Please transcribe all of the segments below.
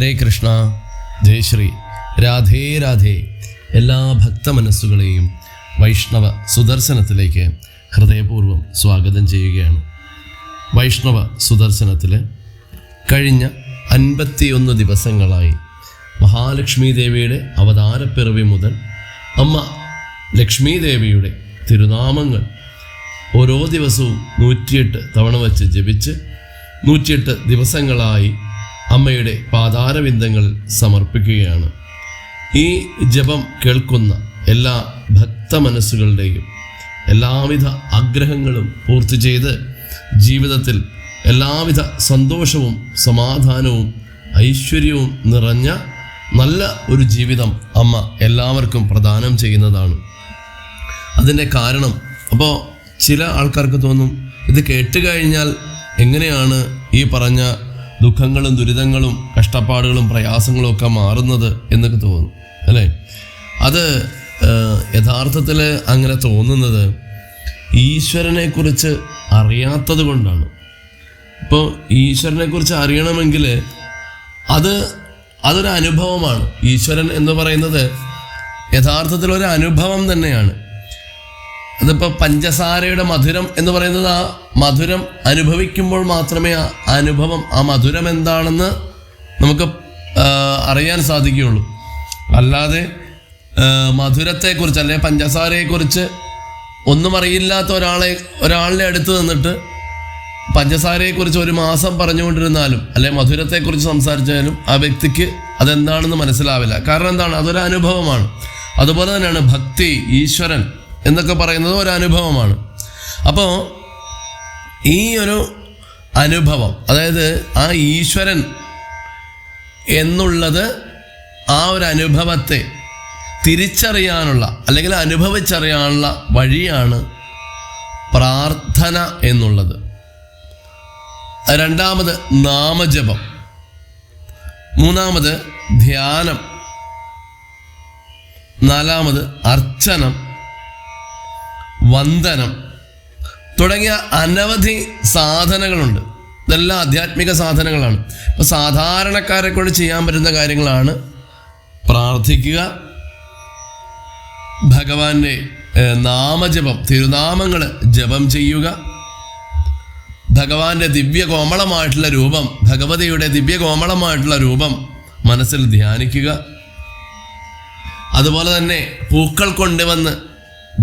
ഹരേ കൃഷ്ണ ജയശ്രീ രാധേ രാധേ. എല്ലാ ഭക്ത മനസ്സുകളെയും വൈഷ്ണവ സുദർശനത്തിലേക്ക് ഹൃദയപൂർവം സ്വാഗതം ചെയ്യുകയാണ്. വൈഷ്ണവ സുദർശനത്തിൽ കഴിഞ്ഞ അൻപത്തിയൊന്ന് ദിവസങ്ങളായി മഹാലക്ഷ്മി ദേവിയുടെ അവതാരപ്പിറവി മുതൽ അമ്മ ലക്ഷ്മി ദേവിയുടെ തിരുനാമങ്ങൾ ഓരോ ദിവസവും നൂറ്റിയെട്ട് തവണ വച്ച് ജപിച്ച് നൂറ്റിയെട്ട് ദിവസങ്ങളായി അമ്മയുടെ പാതാരവിന്ദങ്ങൾ സമർപ്പിക്കുകയാണ്. ഈ ജപം കേൾക്കുന്ന എല്ലാ ഭക്ത മനസ്സുകളുടെയും എല്ലാവിധ ആഗ്രഹങ്ങളും പൂർത്തി ചെയ്ത് ജീവിതത്തിൽ എല്ലാവിധ സന്തോഷവും സമാധാനവും ഐശ്വര്യവും നിറഞ്ഞ നല്ല ഒരു ജീവിതം അമ്മ എല്ലാവർക്കും പ്രദാനം ചെയ്യുന്നതാണ്. അതിന്റെ കാരണം അപ്പോൾ ചില ആൾക്കാർക്ക് തോന്നും ഇത് കേട്ട് കഴിഞ്ഞാൽ എങ്ങനെയാണ് ഈ പറഞ്ഞ ദുഃഖങ്ങളും ദുരിതങ്ങളും കഷ്ടപ്പാടുകളും പ്രയാസങ്ങളും ഒക്കെ മാറുന്നത് എന്നൊക്കെ തോന്നും അല്ലേ? അത് യഥാർത്ഥത്തിൽ അങ്ങനെ തോന്നുന്നത് ഈശ്വരനെക്കുറിച്ച് അറിയാത്തത് കൊണ്ടാണ്. ഇപ്പോൾ ഈശ്വരനെ കുറിച്ച് അറിയണമെങ്കിൽ അത് അതൊരു അനുഭവമാണ്. ഈശ്വരൻ എന്ന് പറയുന്നത് യഥാർത്ഥത്തിൽ ഒരു അനുഭവം തന്നെയാണ്. അതിപ്പോൾ പഞ്ചസാരയുടെ മധുരം എന്ന് പറയുന്നത് ആ മധുരം അനുഭവിക്കുമ്പോൾ മാത്രമേ ആ അനുഭവം ആ മധുരം എന്താണെന്ന് നമുക്ക് അറിയാൻ സാധിക്കുകയുള്ളൂ. അല്ലാതെ മധുരത്തെക്കുറിച്ച് അല്ലെങ്കിൽ പഞ്ചസാരയെക്കുറിച്ച് ഒന്നും അറിയില്ലാത്ത ഒരാളെ ഒരാളുടെ അടുത്ത് നിന്നിട്ട് പഞ്ചസാരയെക്കുറിച്ച് ഒരു മാസം പറഞ്ഞുകൊണ്ടിരുന്നാലും അല്ലെ മധുരത്തെക്കുറിച്ച് സംസാരിച്ചാലും ആ വ്യക്തിക്ക് അതെന്താണെന്ന് മനസ്സിലാവില്ല. കാരണം എന്താണ്? അതൊരു അനുഭവമാണ്. അതുപോലെ തന്നെയാണ് ഭക്തി ഈശ്വരൻ എന്നൊക്കെ പറയുന്നത് ഒരു അനുഭവമാണ് അപ്പോൾ ഈ ഒരു അനുഭവം അതായത് ആ ഈശ്വരൻ എന്നുള്ളത് ആ ഒരു അനുഭവത്തെ തിരിച്ചറിയാനുള്ള അല്ലെങ്കിൽ അനുഭവിച്ചറിയാനുള്ള വഴിയാണ് പ്രാർത്ഥന എന്നുള്ളത്. രണ്ടാമത് നാമജപം. മൂന്നാമത് ധ്യാനം. നാലാമത് അർച്ചനം. വന്ദനം. തുടങ്ങിയ അനവധി സാധനങ്ങളുണ്ട്. ഇതെല്ലാം ആധ്യാത്മിക സാധനങ്ങളാണ്. അപ്പോൾ സാധാരണക്കാരെ കൊണ്ട് ചെയ്യാൻ പറ്റുന്ന കാര്യങ്ങളാണ് പ്രാർത്ഥിക്കുക ഭഗവാന്റെ നാമജപം തിരുനാമങ്ങൾ ജപം ചെയ്യുക ഭഗവാന്റെ ദിവ്യ കോമളമായിട്ടുള്ള രൂപം ഭഗവതിയുടെ ദിവ്യ കോമളമായിട്ടുള്ള രൂപം മനസ്സിൽ ധ്യാനിക്കുക. അതുപോലെ തന്നെ പൂക്കൾ കൊണ്ടുവന്ന്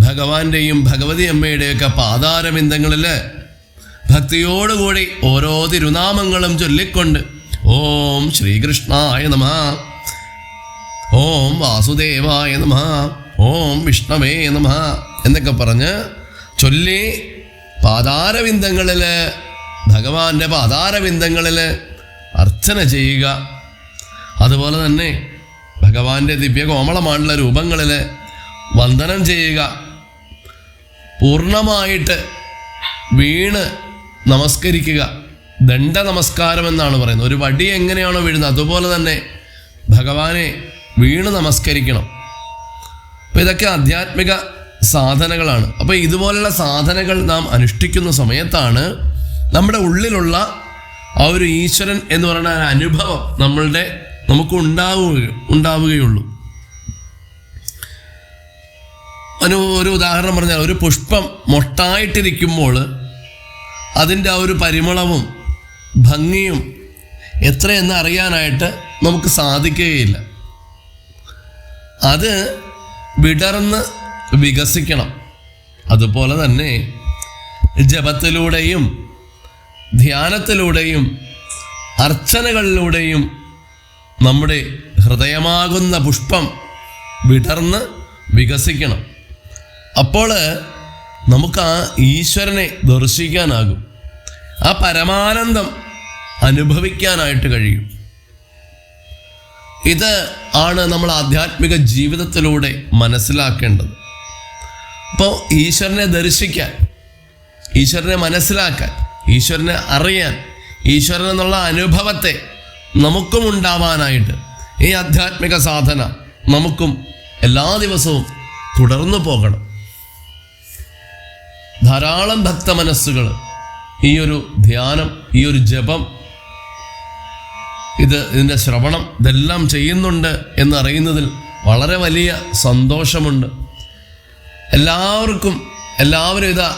ഭഗവാന്റെയും ഭഗവതി അമ്മയുടെയൊക്കെ പാതാരബിന്ദങ്ങളിൽ ഭക്തിയോടുകൂടി ഓരോ തിരുനാമങ്ങളും ചൊല്ലിക്കൊണ്ട് ഓം ശ്രീകൃഷ്ണായ നമ ഓം വാസുദേവായ നമ ഓം വിഷ്ണവേ നമ എന്നൊക്കെ പറഞ്ഞ് ചൊല്ലി പാതാരബിന്ദങ്ങളിൽ ഭഗവാന്റെ പാതാരബിന്ദങ്ങളിൽ അർച്ചന ചെയ്യുക. അതുപോലെ തന്നെ ഭഗവാന്റെ ദിവ്യകോമളമാണുള്ള രൂപങ്ങളിൽ വന്ദനം ചെയ്യുക. പൂർണമായിട്ട് വീണ് നമസ്കരിക്കുക. ദണ്ഡ നമസ്കാരം എന്നാണ് പറയുന്നത്. ഒരു വടി എങ്ങനെയാണോ വീഴുന്നത് അതുപോലെ തന്നെ ഭഗവാനെ വീണ് നമസ്കരിക്കണം. അപ്പോൾ ഇതൊക്കെ ആധ്യാത്മിക സാധനകളാണ് അപ്പോൾ ഇതുപോലുള്ള സാധനകൾ നാം അനുഷ്ഠിക്കുന്ന സമയത്താണ് നമ്മുടെ ഉള്ളിലുള്ള ആ ഒരു ഈശ്വരൻ എന്ന് പറയുന്ന അനുഭവം നമ്മളുടെ നമുക്ക് ഉണ്ടാവുക ഉണ്ടാവുകയുള്ളൂ. ഒരു ഒരു ഉദാഹരണം പറഞ്ഞാൽ ഒരു പുഷ്പം മൊട്ടായിട്ടിരിക്കുമ്പോൾ അതിന്റെ ആ ഒരു പരിമളവും ഭംഗിയും എത്രയെന്ന് അറിയാനായിട്ട് നമുക്ക് സാധിക്കുകയില്ല. അത് വിടർന്ന് വികസിക്കണം. അതുപോലെ തന്നെ ജപത്തിലൂടെയും ധ്യാനത്തിലൂടെയും അർച്ചനകളിലൂടെയും നമ്മുടെ ഹൃദയമാകുന്ന പുഷ്പം വിടർന്ന് വികസിക്കണം. അപ്പോൾ നമുക്ക് ആ ഈശ്വരനെ ദർശിക്കാനാകും. ആ പരമാനന്ദം അനുഭവിക്കാനായിട്ട് കഴിയും. ഇത് ആണ് നമ്മൾ ആധ്യാത്മിക ജീവിതത്തിലൂടെ മനസ്സിലാക്കേണ്ടത്. അപ്പോൾ ഈശ്വരനെ ദർശിക്കാൻ ഈശ്വരനെ മനസ്സിലാക്കാൻ ഈശ്വരനെ അറിയാൻ ഈശ്വരൻ എന്നുള്ള അനുഭവത്തെ നമുക്കും ഉണ്ടാവാനായിട്ട് ഈ ആധ്യാത്മിക സാധന നമുക്കും എല്ലാ ദിവസവും തുടർന്നു പോകണം. ധാരാളം ഭക്ത മനസ്സുകൾ ഈ ഒരു ധ്യാനം ഈ ഒരു ജപം ഇത് ഇതിന്റെ ശ്രവണം ഇതെല്ലാം ചെയ്യുന്നുണ്ട് എന്നറിയുന്നതിൽ വളരെ വലിയ സന്തോഷമുണ്ട്. എല്ലാവർക്കും എല്ലാവരും ഇത്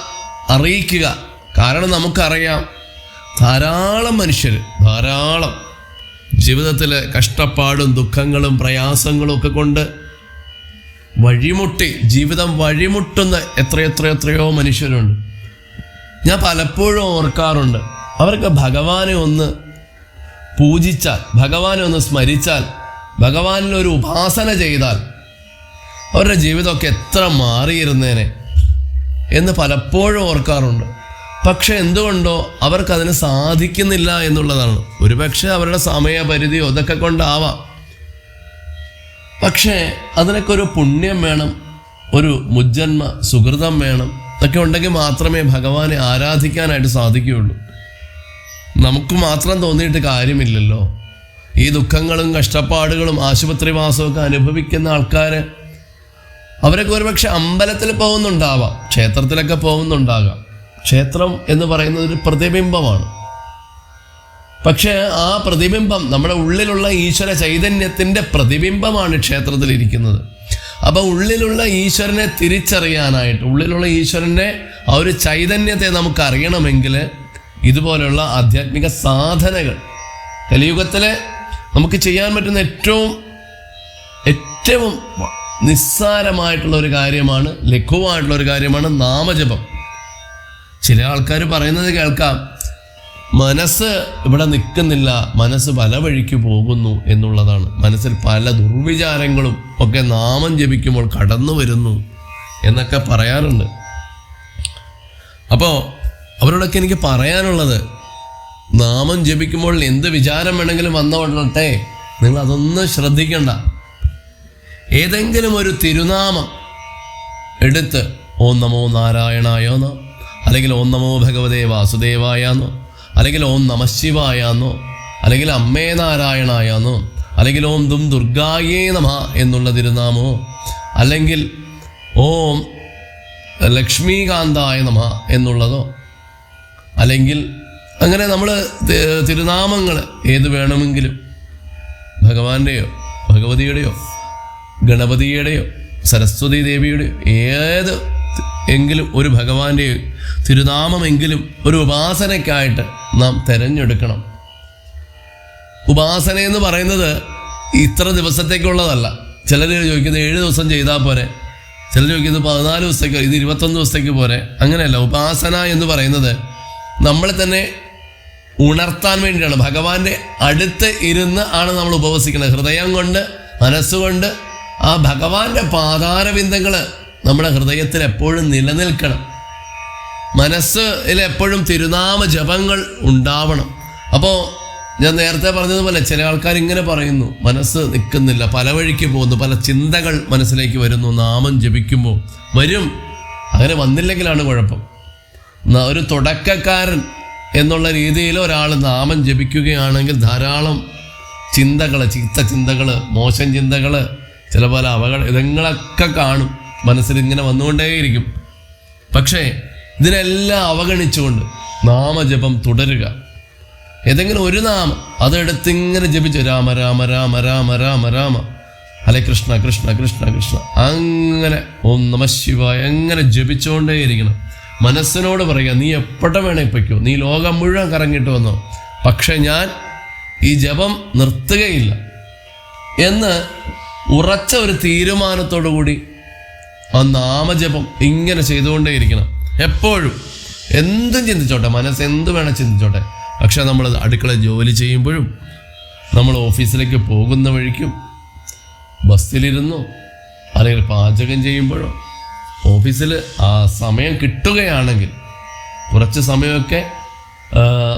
അറിയിക്കുക. കാരണം നമുക്കറിയാം ധാരാളം മനുഷ്യർ ധാരാളം ജീവിതത്തിലെ കഷ്ടപ്പാടും ദുഃഖങ്ങളും പ്രയാസങ്ങളും ഒക്കെ കൊണ്ട് വഴിമുട്ടി ജീവിതം വഴിമുട്ടുന്ന എത്രയെത്ര എത്രയോ മനുഷ്യരുണ്ട്. ഞാൻ പലപ്പോഴും ഓർക്കാറുണ്ട്. അവർക്ക് ഭഗവാനെ ഒന്ന് പൂജിച്ചാൽ ഭഗവാനെ ഒന്ന് സ്മരിച്ചാൽ ഭഗവാനിൽ ഒരു ഉപാസന ചെയ്താൽ അവരുടെ ജീവിതമൊക്കെ എത്ര മാറിയിരുന്നേനെ എന്ന് പലപ്പോഴും ഓർക്കാറുണ്ട്. പക്ഷെ എന്തുകൊണ്ടോ അവർക്കതിന് സാധിക്കുന്നില്ല എന്നുള്ളതാണ്. ഒരുപക്ഷെ അവരുടെ സമയപരിധിയോ ഇതൊക്കെ കൊണ്ടാവാം. പക്ഷേ അതിനൊക്കെ ഒരു പുണ്യം വേണം ഒരു മുജ്ജന്മ സുഹൃതം വേണം ഇതൊക്കെ ഉണ്ടെങ്കിൽ മാത്രമേ ഭഗവാനെ ആരാധിക്കാനായിട്ട് സാധിക്കുകയുള്ളൂ. നമുക്ക് മാത്രം തോന്നിയിട്ട് കാര്യമില്ലല്ലോ. ഈ ദുഃഖങ്ങളും കഷ്ടപ്പാടുകളും ആശുപത്രി വാസമൊക്കെ അനുഭവിക്കുന്ന ആൾക്കാർ അവരൊക്കെ ഒരുപക്ഷെ അമ്പലത്തിൽ പോകുന്നുണ്ടാവാം ക്ഷേത്രത്തിലൊക്കെ പോകുന്നുണ്ടാകാം. ക്ഷേത്രം എന്ന് പറയുന്നത് ഒരു പ്രതിബിംബമാണ്. പക്ഷേ ആ പ്രതിബിംബം നമ്മുടെ ഉള്ളിലുള്ള ഈശ്വര ചൈതന്യത്തിന്റെ പ്രതിബിംബമാണ് ക്ഷേത്രത്തിൽ ഇരിക്കുന്നത് അപ്പോൾ ഉള്ളിലുള്ള ഈശ്വരനെ തിരിച്ചറിയാനായിട്ട് ഉള്ളിലുള്ള ഈശ്വരന്റെ ആ ഒരു ചൈതന്യത്തെ നമുക്ക് അറിയണമെങ്കിൽ ഇതുപോലെയുള്ള ആധ്യാത്മിക സാധനകൾ കലിയുഗത്തിൽ നമുക്ക് ചെയ്യാൻ പറ്റുന്ന ഏറ്റവും ഏറ്റവും നിസ്സാരമായിട്ടുള്ള ഒരു കാര്യമാണ് ലഘുവായിട്ടുള്ള ഒരു കാര്യമാണ് നാമജപം. ചില ആൾക്കാർ പറയുന്നത് കേൾക്കാം മനസ്സ് ഇവിടെ നിൽക്കുന്നില്ല. മനസ്സ് പല വഴിക്ക് പോകുന്നു എന്നുള്ളതാണ്. മനസ്സിൽ പല ദുർവിചാരങ്ങളും ഒക്കെ നാമം ജപിക്കുമ്പോൾ കടന്നു വരുന്നു എന്നൊക്കെ പറയാറുണ്ട്. അപ്പോൾ അവരോടൊക്കെ എനിക്ക് പറയാനുള്ളത് നാമം ജപിക്കുമ്പോൾ എന്ത് വിചാരം വേണമെങ്കിലും വന്നോട്ടെ നിങ്ങൾ അതൊന്നും ശ്രദ്ധിക്കണ്ട. ഏതെങ്കിലും ഒരു തിരുനാമം എടുത്ത് ഓം നമോ നാരായണായോന്നോ അല്ലെങ്കിൽ ഓം നമോ ഭഗവതേ വാസുദേവായെന്നോ അല്ലെങ്കിൽ ഓം നമശിവായെന്നോ അല്ലെങ്കിൽ അമ്മേ നാരായണായെന്നോ അല്ലെങ്കിൽ ഓം ദും ദുർഗായേ നമ എന്നുള്ള തിരുനാമോ അല്ലെങ്കിൽ ഓം ലക്ഷ്മീകാന്തായ നമ എന്നുള്ളതോ അല്ലെങ്കിൽ അങ്ങനെ നമ്മൾ തിരുനാമങ്ങൾ ഏത് വേണമെങ്കിലും ഭഗവാന്റെയോ ഭഗവതിയുടെയോ ഗണപതിയുടെയോ സരസ്വതി ദേവിയുടെയോ ഏത് എങ്കിലും ഒരു ഭഗവാന്റെ തിരുനാമമെങ്കിലും ഒരു ഉപാസനയ്ക്കായിട്ട് നാം തിരഞ്ഞെടുക്കണം. ഉപാസന എന്ന് പറയുന്നത് ഇത്ര ദിവസത്തേക്കുള്ളതല്ല. ചിലർ ചോദിക്കുന്നത് ഏഴ് ദിവസം ചെയ്താൽ പോരെ. ചിലർ ചോദിക്കുന്നത് പതിനാല് ദിവസത്തേക്ക് ഇത് ഇരുപത്തൊന്ന് ദിവസത്തേക്ക് പോരെ. അങ്ങനെയല്ല ഉപാസന എന്ന് പറയുന്നത് നമ്മളെ തന്നെ ഉണർത്താൻ വേണ്ടിയാണ് ഭഗവാന്റെ അടുത്ത് ഇരുന്ന് ആണ് നമ്മൾ ഉപവസിക്കുന്നത്. ഹൃദയം കൊണ്ട് മനസ്സുകൊണ്ട് ആ ഭഗവാന്റെ പാതാരബിന്ദങ്ങൾ നമ്മുടെ ഹൃദയത്തിൽ എപ്പോഴും നിലനിൽക്കണം. മനസ്സിൽ എപ്പോഴും തിരുനാമ ജപങ്ങൾ ഉണ്ടാവണം. അപ്പോൾ ഞാൻ നേരത്തെ പറഞ്ഞതുപോലെ ചില ആൾക്കാർ ഇങ്ങനെ പറയുന്നു മനസ്സ് നിൽക്കുന്നില്ല പല വഴിക്ക് പോകുന്നു പല ചിന്തകൾ മനസ്സിലേക്ക് വരുന്നു നാമം ജപിക്കുമ്പോൾ വരും. അങ്ങനെ വന്നില്ലെങ്കിലാണ് കുഴപ്പം. ഒരു തുടക്കക്കാരൻ എന്നുള്ള രീതിയിൽ ഒരാൾ നാമം ജപിക്കുകയാണെങ്കിൽ ധാരാളം ചിന്തകൾ ചീത്ത ചിന്തകൾ മോശം ചിന്തകൾ ചില പല അപകട ഇതങ്ങളൊക്കെ കാണും. മനസ്സിൽ ഇങ്ങനെ വന്നുകൊണ്ടേയിരിക്കും. പക്ഷേ ഇതിനെല്ലാം അവഗണിച്ചുകൊണ്ട് നാമജപം തുടരുക. ഏതെങ്കിലും ഒരു നാമം അതെടുത്ത് ഇങ്ങനെ ജപിച്ചു രാമ രാമ രാമ രാമ രാമ രാമ. അല്ലെ കൃഷ്ണ കൃഷ്ണ കൃഷ്ണ കൃഷ്ണ. അങ്ങനെ ഓം നമ ശിവായ എങ്ങനെ ജപിച്ചുകൊണ്ടേയിരിക്കണം. മനസ്സിനോട് പറയുക നീ എപ്പോഴും വേണേ പൊയ്ക്കോ. നീ ലോകം മുഴുവൻ കറങ്ങിയിട്ട് വന്നോ. പക്ഷെ ഞാൻ ഈ ജപം നിർത്തുകയില്ല. എന്ന് ഉറച്ച ഒരു തീരുമാനത്തോടു കൂടി ആ നാമജപം ഇങ്ങനെ ചെയ്തുകൊണ്ടേയിരിക്കണം. എപ്പോഴും. എന്തും ചിന്തിച്ചോട്ടെ മനസ്സ് എന്ത് വേണം ചിന്തിച്ചോട്ടെ. പക്ഷെ നമ്മൾ അടുക്കള ജോലി ചെയ്യുമ്പോഴും നമ്മൾ ഓഫീസിലേക്ക് പോകുന്ന വഴിക്കും ബസ്സിലിരുന്നോ അല്ലെങ്കിൽ പാചകം ചെയ്യുമ്പോഴോ ഓഫീസിൽ ആ സമയം കിട്ടുകയാണെങ്കിൽ കുറച്ച് സമയമൊക്കെ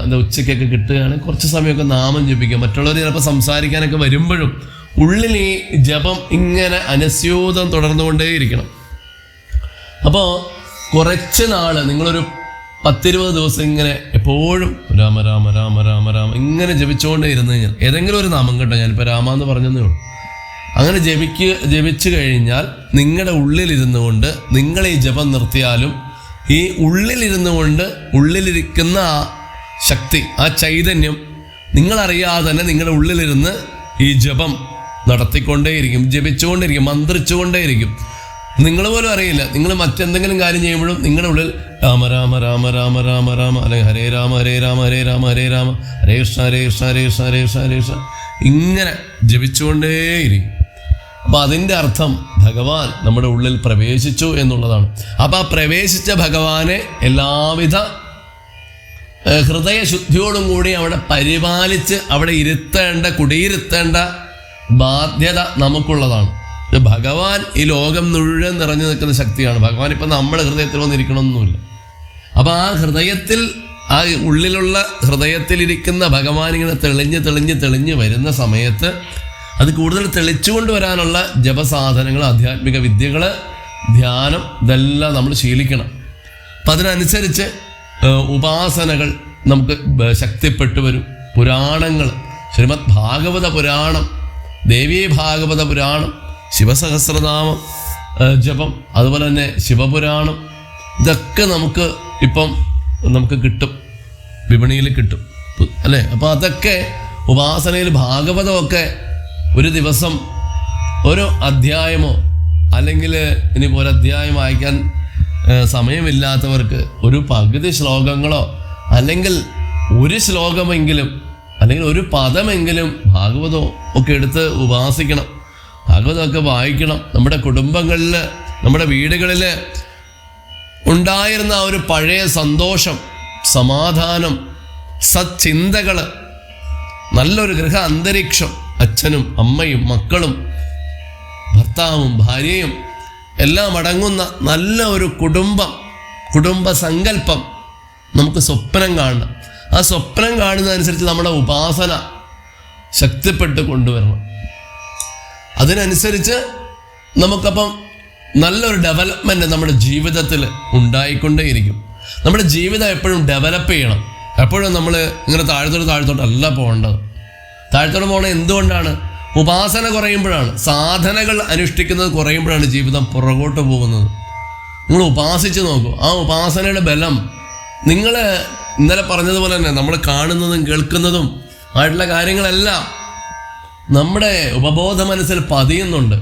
എന്താ ഉച്ചയ്ക്കൊക്കെ കിട്ടുകയാണെങ്കിൽ കുറച്ച് സമയമൊക്കെ നാമം ജപിക്കുക. മറ്റുള്ളവർ ചിലപ്പോൾ സംസാരിക്കാനൊക്കെ വരുമ്പോഴും ഉള്ളിൽ ഈ ജപം ഇങ്ങനെ അനസ്യൂതം തുടർന്നുകൊണ്ടേയിരിക്കണം. അപ്പോൾ കുറച്ച് നാൾ നിങ്ങളൊരു പത്തിരുപത് ദിവസം ഇങ്ങനെ എപ്പോഴും രാമ രാമ രാമ രാമ രാമ ഇങ്ങനെ ജപിച്ചുകൊണ്ടേ ഇരുന്ന് കഴിഞ്ഞാൽ ഏതെങ്കിലും ഒരു നാമം കേട്ടോ ഞാനിപ്പോൾ രാമ എന്ന് പറഞ്ഞതേ ഉള്ളൂ. അങ്ങനെ ജപിക്കുക ജപിച്ചു കഴിഞ്ഞാൽ നിങ്ങളുടെ ഉള്ളിലിരുന്നു കൊണ്ട് നിങ്ങൾ ഈ ജപം നിർത്തിയാലും ഈ ഉള്ളിലിരുന്നു കൊണ്ട് ഉള്ളിലിരിക്കുന്ന ആ ശക്തി ആ ചൈതന്യം നിങ്ങളറിയാതെ തന്നെ നിങ്ങളുടെ ഉള്ളിലിരുന്ന് ഈ ജപം നടത്തിക്കൊണ്ടേയിരിക്കും ജപിച്ചുകൊണ്ടേയിരിക്കും മന്ത്രിച്ചുകൊണ്ടേയിരിക്കും. നിങ്ങൾ പോലും അറിയില്ല. നിങ്ങൾ മറ്റെന്തെങ്കിലും കാര്യം ചെയ്യുമ്പോഴും നിങ്ങളുടെ ഉള്ളിൽ രാമ രാമ രാമ രാമ രാമ രാമ അല്ലെങ്കിൽ ഹരേ രാമ ഹരേ രാമ ഹരേ രാമ ഹരേ രാമ ഹരേ കൃഷ്ണ ഹരേ കൃഷ്ണ ഹരേ കൃഷ്ണ ഹരേ കൃഷ്ണ ഹരേ കൃഷ്ണ ഇങ്ങനെ ജപിച്ചുകൊണ്ടേയിരിക്കും. അപ്പം അതിന്റെ അർത്ഥം ഭഗവാൻ നമ്മുടെ ഉള്ളിൽ പ്രവേശിച്ചു എന്നുള്ളതാണ്. അപ്പം ആ പ്രവേശിച്ച ഭഗവാനെ എല്ലാവിധ ഹൃദയശുദ്ധിയോടും കൂടി അവിടെ പരിപാലിച്ച് അവിടെ ഇരുത്തേണ്ട കുടിയിരുത്തേണ്ട ബാധ്യത നമുക്കുള്ളതാണ്. ഭഗവാൻ ഈ ലോകം മുഴുവൻ നിറഞ്ഞു നിൽക്കുന്ന ശക്തിയാണ്. ഭഗവാൻ ഇപ്പം നമ്മുടെ ഹൃദയത്തിൽ വന്നിരിക്കണമെന്നില്ല അപ്പം ആ ഹൃദയത്തിൽ ആ ഉള്ളിലുള്ള ഹൃദയത്തിലിരിക്കുന്ന ഭഗവാൻ ഇങ്ങനെ തെളിഞ്ഞ് തെളിഞ്ഞ് തെളിഞ്ഞ് വരുന്ന സമയത്ത് അത് കൂടുതൽ തെളിച്ചുകൊണ്ട് വരാനുള്ള ജപസാധനങ്ങൾ ആധ്യാത്മിക വിദ്യകൾ ധ്യാനം ഇതെല്ലാം നമ്മൾ ശീലിക്കണം. അപ്പം അതിനനുസരിച്ച് ഉപാസനകൾ നമുക്ക് ശക്തിപ്പെട്ടു വരും. പുരാണങ്ങൾ ശ്രീമദ് ഭാഗവത പുരാണം ദേവീ ഭാഗവത പുരാണം ശിവസഹസ്രനാമം ജപം അതുപോലെ തന്നെ ശിവപുരാണം ഇതൊക്കെ നമുക്ക് ഇപ്പം നമുക്ക് കിട്ടും. വിപണിയിൽ കിട്ടും. അല്ലേ? അപ്പോൾ അതൊക്കെ ഉപാസനയിൽ ഭാഗവതമൊക്കെ ഒരു ദിവസം ഒരു അധ്യായമോ അല്ലെങ്കിൽ ഇനിയിപ്പോൾ ഒരു അധ്യായം വായിക്കാൻ സമയമില്ലാത്തവർക്ക് ഒരു പകുതി ശ്ലോകങ്ങളോ അല്ലെങ്കിൽ ഒരു ശ്ലോകമെങ്കിലും അല്ലെങ്കിൽ ഒരു പദമെങ്കിലും ഭാഗവതോ ഒക്കെ എടുത്ത് ഉപാസിക്കണം. ഭാഗവതമൊക്കെ വായിക്കണം. നമ്മുടെ കുടുംബങ്ങളിൽ നമ്മുടെ വീടുകളിൽ ഉണ്ടായിരുന്ന ആ ഒരു പഴയ സന്തോഷം സമാധാനം സച്ചിന്തകൾ നല്ലൊരു ഗൃഹ അന്തരീക്ഷം അച്ഛനും അമ്മയും മക്കളും ഭർത്താവും ഭാര്യയും എല്ലാം അടങ്ങുന്ന നല്ല ഒരു കുടുംബം കുടുംബ സങ്കല്പം നമുക്ക് സ്വപ്നം കാണണം. ആ സ്വപ്നം കാണുന്നതനുസരിച്ച് നമ്മുടെ ഉപാസന ശക്തിപ്പെട്ട് കൊണ്ടുവരണം. അതിനനുസരിച്ച് നമുക്കപ്പം നല്ലൊരു ഡെവലപ്മെന്റ് നമ്മുടെ ജീവിതത്തിൽ ഉണ്ടായിക്കൊണ്ടേയിരിക്കും. നമ്മുടെ ജീവിതം എപ്പോഴും ഡെവലപ്പ് ചെയ്യണം. എപ്പോഴും നമ്മൾ ഇങ്ങനെ താഴത്തോട്ട് താഴത്തോട്ട് അല്ല പോകേണ്ടത്. താഴത്തോട്ട് പോകണത് എന്തുകൊണ്ടാണ്? ഉപാസന കുറയുമ്പോഴാണ്. സാധനകൾ അനുഷ്ഠിക്കുന്നത് കുറയുമ്പോഴാണ് ജീവിതം പുറകോട്ട് പോകുന്നത്. നിങ്ങൾ ഉപാസിച്ച് നോക്കൂ. ആ ഉപാസനയുടെ ബലം നിങ്ങൾ ഇന്നലെ പറഞ്ഞതുപോലെ തന്നെ നമ്മൾ കാണുന്നതും കേൾക്കുന്നതും ആയിട്ടുള്ള കാര്യങ്ങളെല്ലാം നമ്മുടെ ഉപബോധ മനസ്സിൽ പതിയുന്നുണ്ട്.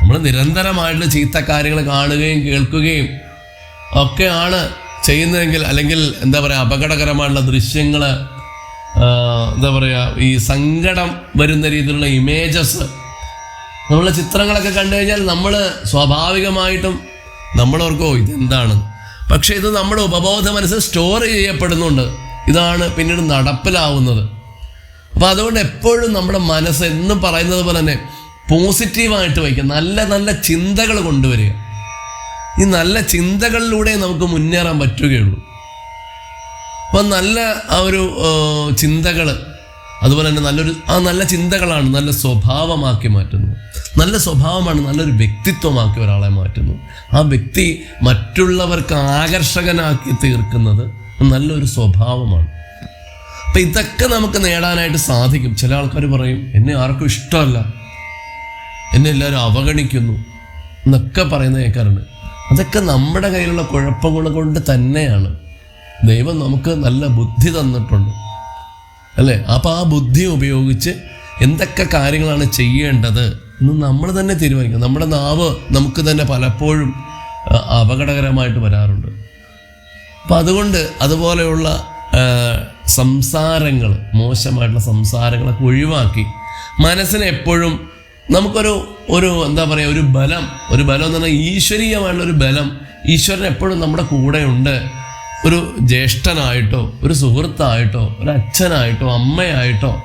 നമ്മൾ നിരന്തരമായിട്ടുള്ള ചീത്ത കാര്യങ്ങൾ കാണുകയും കേൾക്കുകയും ഒക്കെയാണ് ചെയ്യുന്നതെങ്കിൽ അല്ലെങ്കിൽ എന്താ പറയുക അപകടകരമായിട്ടുള്ള ദൃശ്യങ്ങൾ എന്താ പറയുക ഈ സങ്കടം വരുന്ന രീതിയിലുള്ള ഇമേജസ് നമ്മളെ ചിത്രങ്ങളൊക്കെ കണ്ടു കഴിഞ്ഞാൽ നമ്മൾ സ്വാഭാവികമായിട്ടും നമ്മളോർക്കോ ഇതെന്താണ്? പക്ഷേ ഇത് നമ്മുടെ ഉപബോധ മനസ്സിൽ സ്റ്റോർ ചെയ്യപ്പെടുന്നുണ്ട്. ഇതാണ് പിന്നീട് നടപ്പിലാവുന്നത്. അപ്പോൾ അതുകൊണ്ട് എപ്പോഴും നമ്മുടെ മനസ്സ് എന്ന് പറയുന്നത് പോലെ തന്നെ പോസിറ്റീവായിട്ട് വയ്ക്കുക. നല്ല നല്ല ചിന്തകൾ കൊണ്ടുവരിക. ഈ നല്ല ചിന്തകളിലൂടെ നമുക്ക് മുന്നേറാൻ പറ്റുകയുള്ളൂ. അപ്പം നല്ല ആ ഒരു ചിന്തകൾ അതുപോലെ തന്നെ നല്ലൊരു ആ നല്ല ചിന്തകളാണ് നല്ല സ്വഭാവമാക്കി മാറ്റുന്നത്. നല്ല സ്വഭാവമാണ് നല്ലൊരു വ്യക്തിത്വമാക്കി ഒരാളെ മാറ്റുന്നത്. ആ വ്യക്തി മറ്റുള്ളവർക്ക് ആകർഷകനാക്കി തീർക്കുന്നത് നല്ലൊരു സ്വഭാവമാണ്. അപ്പം ഇതൊക്കെ നമുക്ക് നേടാനായിട്ട് സാധിക്കും. ചില ആൾക്കാർ പറയും എന്നെ ആർക്കും ഇഷ്ടമല്ല. എന്നെ എല്ലാവരും അവഗണിക്കുന്നു. എന്നൊക്കെ പറയുന്ന കേൾക്കാറുണ്ട്. അതൊക്കെ നമ്മുടെ കയ്യിലുള്ള കുഴപ്പങ്ങൾ കൊണ്ട് തന്നെയാണ്. ദൈവം നമുക്ക് നല്ല ബുദ്ധി തന്നിട്ടുണ്ട്. അല്ലേ? അപ്പോൾ ആ ബുദ്ധി ഉപയോഗിച്ച് എന്തൊക്കെ കാര്യങ്ങളാണ് ചെയ്യേണ്ടത് എന്ന് നമ്മൾ തന്നെ തീരുമാനിക്കണം. നമ്മുടെ നാവ് നമുക്ക് തന്നെ പലപ്പോഴും അപകടകരമായിട്ട് വരാറുണ്ട്. അപ്പം അതുകൊണ്ട് അതുപോലെയുള്ള സംസാരങ്ങൾ മോശമായിട്ടുള്ള സംസാരങ്ങളൊക്കെ ഒഴിവാക്കി മനസ്സിനെ എപ്പോഴും നമുക്കൊരു ഒരു എന്താ പറയുക ഒരു ബലം ഒരു ബലം എന്ന് പറഞ്ഞാൽ ഈശ്വരീയമായിട്ടുള്ള ഒരു ബലം ഈശ്വരൻ എപ്പോഴും നമ്മുടെ കൂടെയുണ്ട്. ഒരു ജ്യേഷ്ഠനായിട്ടോ ഒരു സുഹൃത്തായിട്ടോ ഒരു അച്ഛനായിട്ടോ അമ്മയായിട്ടോ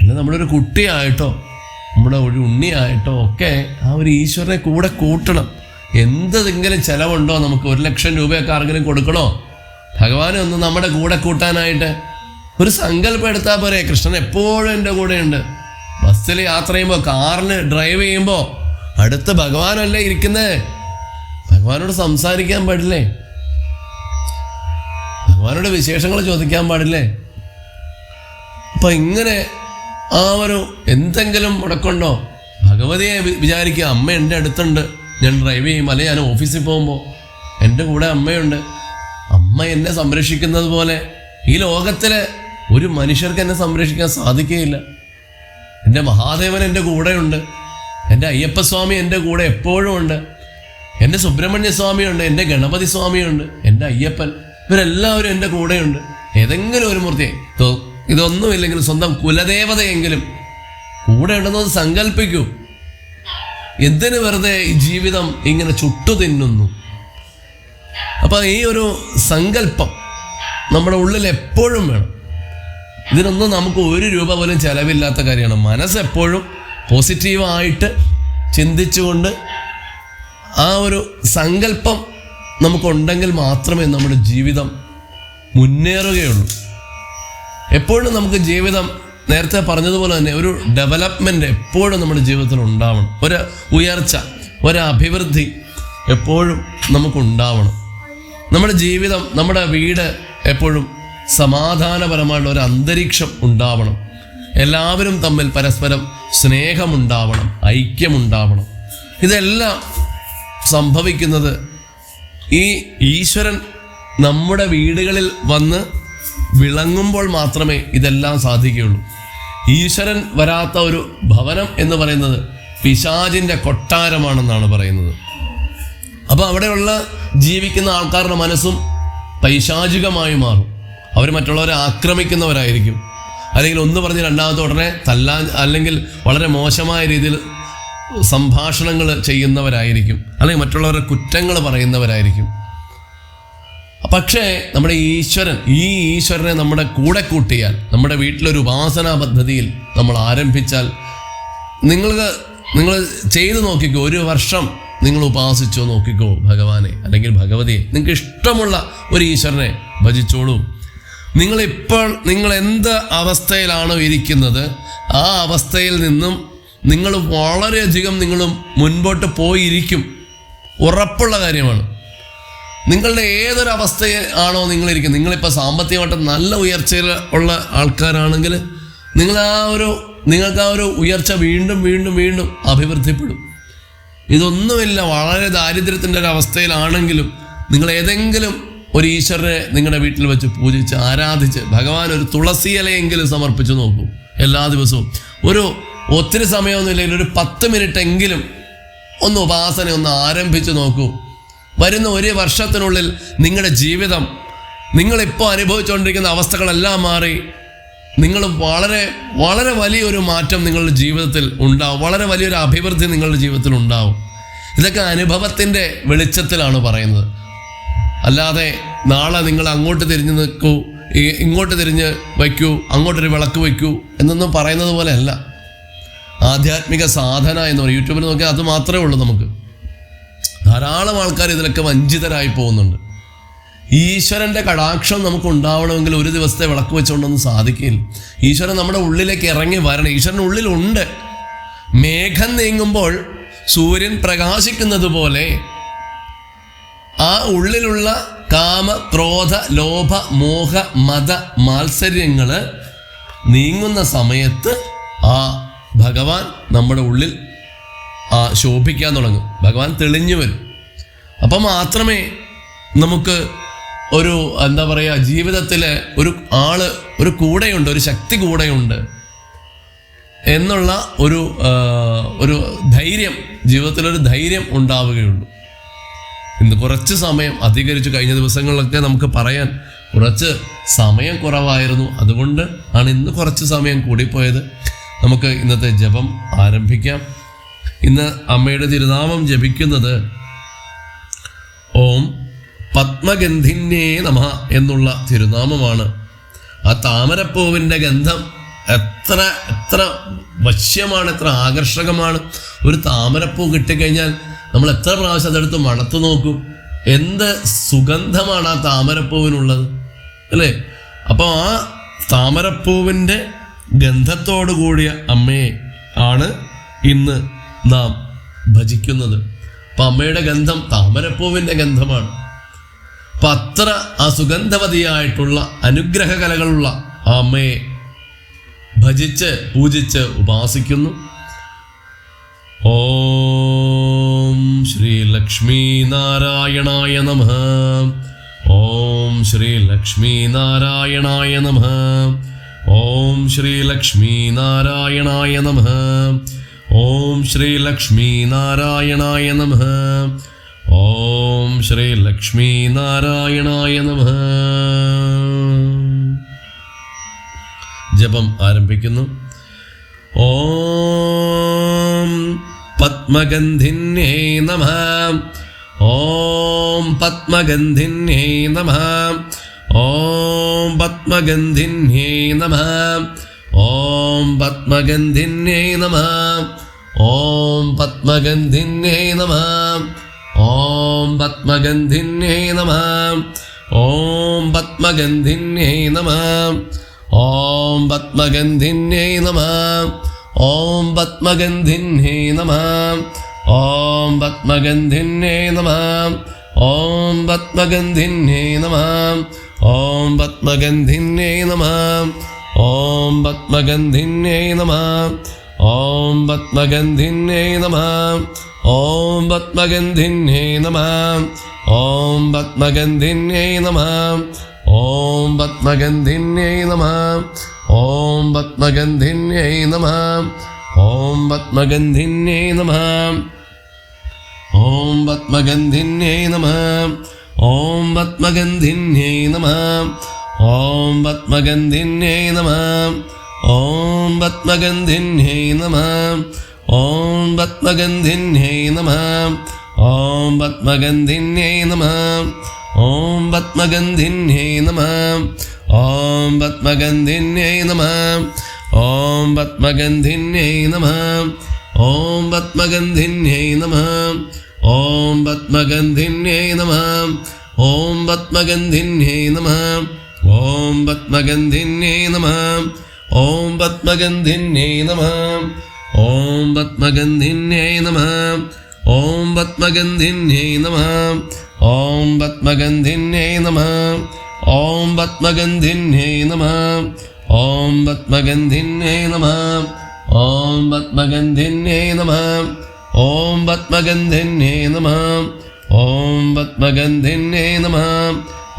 അല്ല നമ്മളൊരു കുട്ടിയായിട്ടോ നമ്മുടെ ഒരു ഉണ്ണിയായിട്ടോ ഒക്കെ ആ ഒരു ഈശ്വരനെ കൂടെ കൂട്ടണം. എന്തെങ്കിലും ചിലവുണ്ടോ? നമുക്ക് ഒരു ലക്ഷം രൂപയൊക്കെ ആർക്കെങ്കിലും കൊടുക്കണോ? ഭഗവാനെ ഒന്ന് നമ്മുടെ കൂടെ കൂട്ടാനായിട്ട് ഒരു സങ്കല്പം എടുത്താൽ പോരെ. കൃഷ്ണൻ എപ്പോഴും എന്റെ കൂടെയുണ്ട്. ബസ്സിൽ യാത്ര ചെയ്യുമ്പോൾ കാറിന് ഡ്രൈവ് ചെയ്യുമ്പോൾ അടുത്ത് ഭഗവാനല്ലേ ഇരിക്കുന്നത് ഭഗവാനോട് സംസാരിക്കാൻ പാടില്ലേ? ഭഗവാനോട് വിശേഷങ്ങൾ ചോദിക്കാൻ പാടില്ലേ? അപ്പൊ ഇങ്ങനെ ആ ഒരു എന്തെങ്കിലും മുടക്കുണ്ടോ? ഭഗവതിയെ വിചാരിക്കുക അമ്മ എന്റെ അടുത്തുണ്ട്. ഞാൻ ഡ്രൈവ് ചെയ്യും. അല്ലെങ്കിൽ ഞാൻ ഓഫീസിൽ പോകുമ്പോൾ എന്റെ കൂടെ അമ്മയുണ്ട്. അമ്മ എന്നെ സംരക്ഷിക്കുന്നത് പോലെ ഈ ലോകത്തിലെ ഒരു മനുഷ്യർക്ക് എന്നെ സംരക്ഷിക്കാൻ സാധിക്കുകയില്ല. എന്റെ മഹാദേവൻ എന്റെ കൂടെയുണ്ട്. എന്റെ അയ്യപ്പസ്വാമി എന്റെ കൂടെ എപ്പോഴും ഉണ്ട്. എന്റെ സുബ്രഹ്മണ്യ സ്വാമിയുണ്ട് എന്റെ ഗണപതി സ്വാമിയുണ്ട് എന്റെ അയ്യപ്പൻ. ഇവരെല്ലാവരും എന്റെ കൂടെയുണ്ട്. ഏതെങ്കിലും ഒരു മൂർത്തി ഇതൊന്നുമില്ലെങ്കിലും സ്വന്തം കുലദേവതയെങ്കിലും കൂടെ ഉണ്ടെന്ന് സങ്കല്പിക്കൂ എന്തിനു വെറുതെ ഈ ജീവിതം ഇങ്ങനെ ചുട്ടു തിന്നുന്നു അപ്പൊ ഈ ഒരു സങ്കല്പം നമ്മുടെ ഉള്ളിൽ എപ്പോഴും വേണം. ഇതിനൊന്നും നമുക്ക് ഒരു രൂപ പോലും ചെലവില്ലാത്ത കാര്യമാണ്. മനസ്സ് എപ്പോഴും പോസിറ്റീവായിട്ട് ചിന്തിച്ചുകൊണ്ട് ആ ഒരു സങ്കല്പം നമുക്കുണ്ടെങ്കിൽ മാത്രമേ നമ്മുടെ ജീവിതം മുന്നേറുകയുള്ളൂ. എപ്പോഴും നമുക്ക് ജീവിതം നേരത്തെ പറഞ്ഞതുപോലെ തന്നെ ഒരു ഡെവലപ്മെന്റ് എപ്പോഴും നമ്മുടെ ജീവിതത്തിൽ ഉണ്ടാവണം. ഒരു ഉയർച്ച ഒരു അഭിവൃദ്ധി എപ്പോഴും നമുക്കുണ്ടാവണം. നമ്മുടെ ജീവിതം നമ്മുടെ വീട് എപ്പോഴും സമാധാനപരമായിട്ടുള്ള ഒരു അന്തരീക്ഷം ഉണ്ടാവണം. എല്ലാവരും തമ്മിൽ പരസ്പരം സ്നേഹമുണ്ടാവണം ഐക്യമുണ്ടാവണം. ഇതെല്ലാം സംഭവിക്കുന്നത് ഈ ഈശ്വരൻ നമ്മുടെ വീടുകളിൽ വന്ന് വിളങ്ങുമ്പോൾ മാത്രമേ ഇതെല്ലാം സാധിക്കുകയുള്ളൂ. ഈശ്വരൻ വരാത്ത ഒരു ഭവനം എന്ന് പറയുന്നത് പിശാചിന്റെ കൊട്ടാരമാണെന്നാണ് പറയുന്നത്. അപ്പോൾ അവിടെയുള്ള ജീവിക്കുന്ന ആൾക്കാരുടെ മനസ്സും പൈശാചികമായി മാറും. അവർ മറ്റുള്ളവരെ ആക്രമിക്കുന്നവരായിരിക്കും. അല്ലെങ്കിൽ ഒന്ന് പറഞ്ഞ് രണ്ടാമത്തെ ഉടനെ തല്ലാൻ അല്ലെങ്കിൽ വളരെ മോശമായ രീതിയിൽ സംഭാഷണങ്ങൾ ചെയ്യുന്നവരായിരിക്കും. അല്ലെങ്കിൽ മറ്റുള്ളവരുടെ കുറ്റങ്ങൾ പറയുന്നവരായിരിക്കും. പക്ഷേ നമ്മുടെ ഈശ്വരൻ ഈ ഈശ്വരനെ നമ്മുടെ കൂടെ കൂട്ടിയാൽ നമ്മുടെ വീട്ടിലൊരു ഉപാസനാ പദ്ധതിയിൽ നമ്മൾ ആരംഭിച്ചാൽ നിങ്ങൾക്ക് നിങ്ങൾ ചെയ്തു നോക്കിക്കോ ഒരു വർഷം നിങ്ങൾ ഉപാസിച്ചോ നോക്കിക്കോ ഭഗവാനെ അല്ലെങ്കിൽ ഭഗവതിയെ. നിങ്ങൾക്ക് ഇഷ്ടമുള്ള ഒരു ഈശ്വരനെ ഭജിച്ചോളൂ. നിങ്ങളിപ്പോൾ നിങ്ങൾ എന്ത് അവസ്ഥയിലാണോ ഇരിക്കുന്നത് ആ അവസ്ഥയിൽ നിന്നും നിങ്ങൾ വളരെയധികം നിങ്ങൾ മുൻപോട്ട് പോയിരിക്കും. ഉറപ്പുള്ള കാര്യമാണ്. നിങ്ങളുടെ ഏതൊരു അവസ്ഥയെ ആണോ നിങ്ങളിരിക്കുന്നത് നിങ്ങളിപ്പോൾ സാമ്പത്തികമായിട്ട് നല്ല ഉയർച്ചയിൽ ഉള്ള ആൾക്കാരാണെങ്കിൽ നിങ്ങൾ ആ ഒരു നിങ്ങൾക്ക് ആ ഒരു ഉയർച്ച വീണ്ടും വീണ്ടും വീണ്ടും അഭിവൃദ്ധിപ്പെടും. ഇതൊന്നുമില്ല വളരെ ദാരിദ്ര്യത്തിന്റെ ഒരു അവസ്ഥയിലാണെങ്കിലും നിങ്ങൾ ഏതെങ്കിലും ഒരു ഈശ്വരനെ നിങ്ങളുടെ വീട്ടിൽ വെച്ച് പൂജിച്ച് ആരാധിച്ച് ഭഗവാൻ ഒരു തുളസി ഇലയെങ്കിലും സമർപ്പിച്ച് നോക്കൂ എല്ലാ ദിവസവും. ഒരു ഒത്തിരി സമയമൊന്നും ഇല്ലെങ്കിൽ ഒരു പത്ത് മിനിറ്റ് എങ്കിലും ഒന്ന് ഉപാസന ഒന്ന് ആരംഭിച്ച് നോക്കൂ. വരുന്ന ഒരു വർഷത്തിനുള്ളിൽ നിങ്ങളുടെ ജീവിതം നിങ്ങളിപ്പോൾ അനുഭവിച്ചുകൊണ്ടിരിക്കുന്ന അവസ്ഥകളെല്ലാം മാറി. നിങ്ങൾ വളരെ വളരെ വലിയൊരു മാറ്റം നിങ്ങളുടെ ജീവിതത്തിൽ ഉണ്ടാവും. വളരെ വലിയൊരു അഭിവൃദ്ധി നിങ്ങളുടെ ജീവിതത്തിൽ ഉണ്ടാവും. ഇതൊക്കെ അനുഭവത്തിന്റെ വെളിച്ചത്തിലാണ് പറയുന്നത്. അല്ലാതെ നാളെ നിങ്ങൾ അങ്ങോട്ട് തിരിഞ്ഞ് നിൽക്കൂ ഇങ്ങോട്ട് തിരിഞ്ഞ് വയ്ക്കൂ അങ്ങോട്ടൊരു വിളക്ക് വയ്ക്കൂ എന്നൊന്നും പറയുന്നത് പോലെ അല്ല ആധ്യാത്മിക സാധന എന്ന് പറയും. യൂട്യൂബിൽ നോക്കിയാൽ അത് മാത്രമേ ഉള്ളൂ നമുക്ക്. ധാരാളം ആൾക്കാർ ഇതിലൊക്കെ വഞ്ചിതരായി പോകുന്നുണ്ട്. ഈശ്വരന്റെ കടാക്ഷം നമുക്ക് ഉണ്ടാവണമെങ്കിൽ ഒരു ദിവസത്തെ വിളക്ക് വെച്ചുകൊണ്ടൊന്നും സാധിക്കില്ല. ഈശ്വരൻ നമ്മുടെ ഉള്ളിലേക്ക് ഇറങ്ങി വരണം. ഈശ്വരൻ ഉള്ളിലുണ്ട്. മേഘം നീങ്ങുമ്പോൾ സൂര്യൻ പ്രകാശിക്കുന്നത് പോലെ ആ ഉള്ളിലുള്ള കാമ ക്രോധ ലോഭ മോഹ മത മാത്സര്യങ്ങൾ നീങ്ങുന്ന സമയത്ത് ആ ഭഗവാൻ നമ്മുടെ ഉള്ളിൽ ആ ശോഭിക്കാൻ തുടങ്ങും. ഭഗവാൻ തെളിഞ്ഞു വരും. അപ്പം മാത്രമേ നമുക്ക് ഒരു എന്താ പറയുക ജീവിതത്തിലെ ഒരു ആൾ ഒരു കൂടെയുണ്ട് ഒരു ശക്തി കൂടെയുണ്ട് എന്നുള്ള ഒരു ഒരു ധൈര്യം ജീവിതത്തിലൊരു ധൈര്യം ഉണ്ടാവുകയുള്ളൂ. ഇന്ന് കുറച്ച് സമയം അധികരിച്ചു കഴിഞ്ഞ ദിവസങ്ങളിലൊക്കെ നമുക്ക് പറയാൻ കുറച്ച് സമയം കുറവായിരുന്നു. അതുകൊണ്ട് ആണ് ഇന്ന് കുറച്ച് സമയം കൂടിപ്പോയത്. നമുക്ക് ഇന്നത്തെ ജപം ആരംഭിക്കാം. ഇന്ന് അമ്മയുടെ തിരുനാമം ജപിക്കുന്നത് ഓം പത്മഗന്ധിന്യേ നമ എന്നുള്ള തിരുനാമമാണ്. ആ താമരപ്പൂവിന്റെ ഗന്ധം എത്ര എത്ര വശ്യമാണ് എത്ര ആകർഷകമാണ്. ഒരു താമരപ്പൂ കിട്ടിക്കഴിഞ്ഞാൽ നമ്മൾ എത്ര പ്രാവശ്യം അതെടുത്ത് മണത്തു നോക്കും. എന്ത് സുഗന്ധമാണ് ആ താമരപ്പൂവിനുള്ളത് അല്ലേ? അപ്പോൾ ആ താമരപ്പൂവിന്റെ ഗന്ധത്തോടു കൂടിയ അമ്മയെ ആണ് ഇന്ന് നാം ഭജിക്കുന്നത്. അപ്പം അമ്മയുടെ ഗന്ധം താമരപ്പൂവിന്റെ ഗന്ധമാണ്. അത്ര ആ സുഗന്ധവതിയായിട്ടുള്ള അനുഗ്രഹ കലകളുള്ള ആ അമ്മയെ ഭജിച്ച് പൂജിച്ച് ഉപാസിക്കുന്നു. ഓം ശ്രീ ലക്ഷ്മീ നാരായണായ നമ. ഓം ശ്രീ ലക്ഷ്മീ നാരായണായ നമ. ഓം ശ്രീ ലക്ഷ്മീ നാരായണായ നമ. ഓം ശ്രീ ലക്ഷ്മീ നാരായണായ നമ. ഓം ശ്രീ ലക്ഷ്മി നാരായണായ നമ. ജപം ആരംഭിക്കുന്നു. ഓം പത്മഗന്ധിന്യേ നമ. ഓം പത്മഗന്ധിന്യേ നമ. ഓം പത്മഗന്ധിന്യേ നമ. ഓം പത്മഗന്ധിന്യേ നമ. ഓം പത്മഗന്ധിന്യേ നമ. ഓം പത്മഗന്ധിന്യേ നമ. ഓം പത്മഗന്ധിന്യേ നമ. ഓം പത്മഗന്ധിന്യേ നമ. ഓം പത്മഗന്ധിന്യേ നമ. ഓം പത്മഗന്ധിന്യേ നമ. ഓം പത്മഗന്ധിന്യേ നമ. ഓം പത്മഗന്ധിന്യേ നമ. ഓം പത്മഗന്ധിന്യേ നമ. ഓം പത്മഗന്ധിന്യേ നമ ഓം പത്മഗന്ധിന്യേ നമ ഓം പത്മഗന്ധിന്യേ നമ ഓം പത്മഗന്ധിന്യേ നമ ഓം പത്മഗന്ധിന്യേ നമ ഓം പത്മഗന്ധിന്യേ നമ ഓം പത്മഗന്ധിന്യേ നമ ഓം പത്മഗന്ധിന്യേ നമ ഓം പത്മഗന്ധിന്യേ നമ ओम पद्मगंधिन्यै नमः ओम पद्मगंधिन्यै नमः ओम पद्मगंधिन्यै नमः ओम पद्मगंधिन्यै नमः ओम पद्मगंधिन्यै नमः ॐ पद्मगन्धिन्यै नमः ॐ पद्मगन्धिन्यै नमः ॐ पद्मगन्धिन्यै नमः ॐ पद्मगन्धिन्यै नमः ॐ पद्मगन्धिन्यै नमः ओम पद्मगंधिन्ये नमः ओम पद्मगंधिन्ये नमः ओम पद्मगंधिन्ये नमः ओम पद्मगंधिन्ये नमः ॐ पद्मगन्धिन्ये नमः ॐ पद्मगन्धिन्ये नमः ॐ पद्मगन्धिन्ये नमः ॐ पद्मगन्धिन्ये नमः ॐ पद्मगन्धिन्ये नमः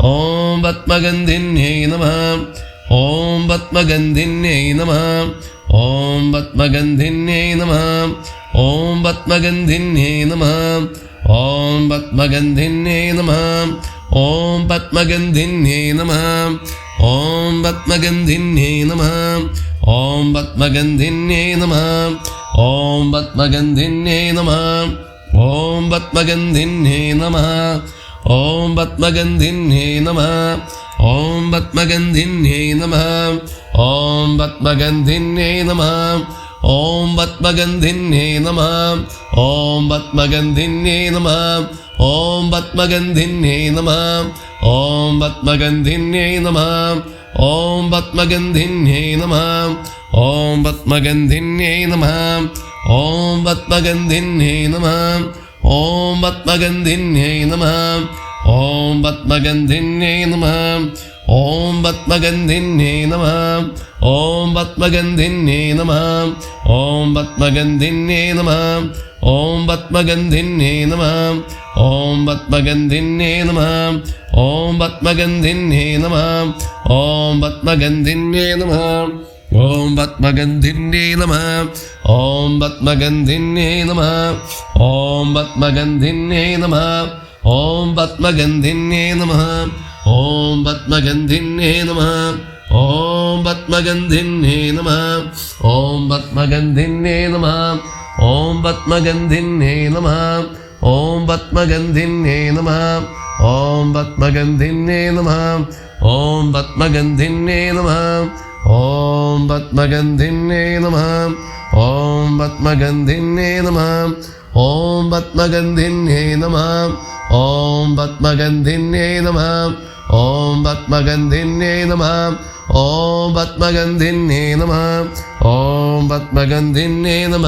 ॐ पद्मगन्धिन्ये नमः ഓം പത്മഗന്ധിന്യേ നമ ഓം പത്മഗന്ധിന്യേ നമ ഓം പത്മഗന്ധിന്യേ നമ ഓം പത്മഗന്ധിന്യേ നമ ഓം പത്മഗന്ധിന്യേ നമ ഓം പത്മഗന്ധിന്യേ നമ ഓം പത്മഗന്ധിന്യേ നമ ഓം പത്മഗന്ധിന്യേ നമ ഓം പത്മഗന്ധിന്യേ നമ ഓം പത്മഗന്ധിന്യേ നമ ഓം പത്മഗന്ധിന്യേ നമ ഓം പത്മഗന്ധിന്യേ നമ ഓം പത്മഗന്ധിന്യേ നമ ഓം പത്മഗന്ധിന്യേ നമ ഓം പത്മഗന്ധിന്യേ നമ ഓം പത്മഗന്ധിന്യേ നമ ഓം പത്മഗന്ധിന്യേ നമ ഓം പത്മഗന്ധിന്യേ നമ ഓം പത്മഗന്ധിന്യേ നമ ഓം പത്മഗന്ധിന്യേ നമ ഓം പത്മഗന്ധിന്യേ നമ ഓം പത്മഗന്ധിന്യേ നമ ഓം പത്മഗന്ധിന്യേ നമ ഓം പത്മഗന്ധിന്യേ നമ ഓം പത്മഗന്ധിന്യേ നമ ഓം പത്മഗന്ധിന്യേ നമ ഓം പത്മഗന്ധിന്യേ നമ ഓം പത്മഗന്ധിന്യേ നമ ഓം പത്മഗന്ധിന്യേ നമ ഓം പത്മഗന്ധിന്യേ നമ ഓം പത്മഗന്ധിന്യേ നമ ഓം പത്മഗന്ധിന്യേ നമ ഓം പത്മഗന്ധിന്യേ നമ ഓം പത്മഗന്ധിന്യേ നമ ഓം പത്മഗന്ധിന്യേ നമ ഓം പത്മഗന്ധിന്യേ നമ ഓം പത്മഗന്ധിന്യേ നമ ഓം പത്മഗന്ധിന്യേ നമ ഓം പത്മഗന്ധിന്യേ നമ ഓം പത്മഗന്ധിന്യേ നമ ഓം പത്മഗന്ധിന്യേ നമ ഓം പത്മഗന്ധിന്യേ നമ ഓം പത്മഗന്ധിന്യേ നമ ഓം പത്മഗന്ധിന്യേ നമ ഓം പത്മഗന്ധിന്യേ നമ ഓം പത്മഗന്ധിന്യേ നമ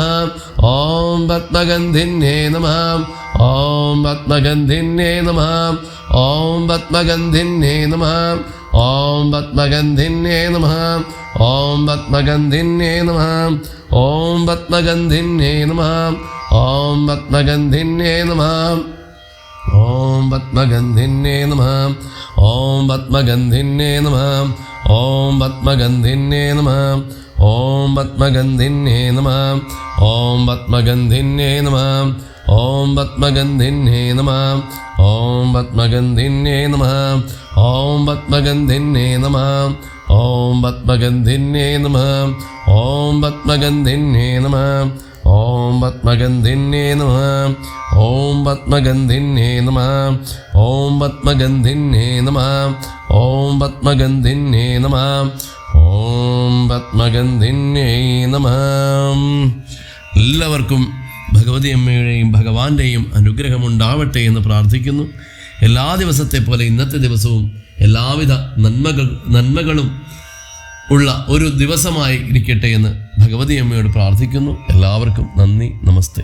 ഓം പത്മഗന്ധിന്യേ നമ ഓം പത്മഗന്ധിന്യേ നമ ഓം പത്മഗന്ധിന്യേ നമ ഓം പത്മഗന്ധിന്യേ നമ ഓം പത്മഗന്ധിന്യേ നമ ഓം പത്മഗന്ധിന്യേ നമ ഓം പത്മഗന്ധിന്യേ നമ ഓം പത്മഗന്ധിന്യേ നമ ഓം പത്മഗന്ധിന്യേ നമ ഓം പത്മഗന്ധിന്യേ നമ ഓം പത്മഗന്ധിന്യേ നമ ഓം പത്മഗന്ധിന്യേ നമ ഓം പത്മഗന്ധിന്യേ നമ ഓം പത്മഗന്ധിന്യേ നമ ഓം പത്മഗന്ധിന്യേ നമ ഓം പത്മഗന്ധിന്യേ നമ ഓം പത്മഗന്ധിന്യേ നമ ഓം പത്മഗന്ധിന്യേ നമ. ഓം പത്മഗന്ധിന്യേ നമ. ഓം പത്മഗന്ധിന്യേ നമ. ഓം പത്മഗന്ധിന്യേ നമ. ഓം പത്മഗന്ധിന്യേ നമ. എല്ലാവർക്കും ഭഗവതി അമ്മയുടെയും ഭഗവാന്റെയും അനുഗ്രഹമുണ്ടാവട്ടെ എന്ന് പ്രാർത്ഥിക്കുന്നു. എല്ലാ ദിവസത്തെ പോലെ ഇന്നത്തെ ദിവസവും എല്ലാവിധ നന്മകൾ നന്മകളും ഉള്ള ഒരു ദിവസമായി ഇരിക്കട്ടെ എന്ന് ഭഗവതി അമ്മയോട് പ്രാർത്ഥിക്കുന്നു. എല്ലാവർക്കും നന്ദി നമസ്തേ.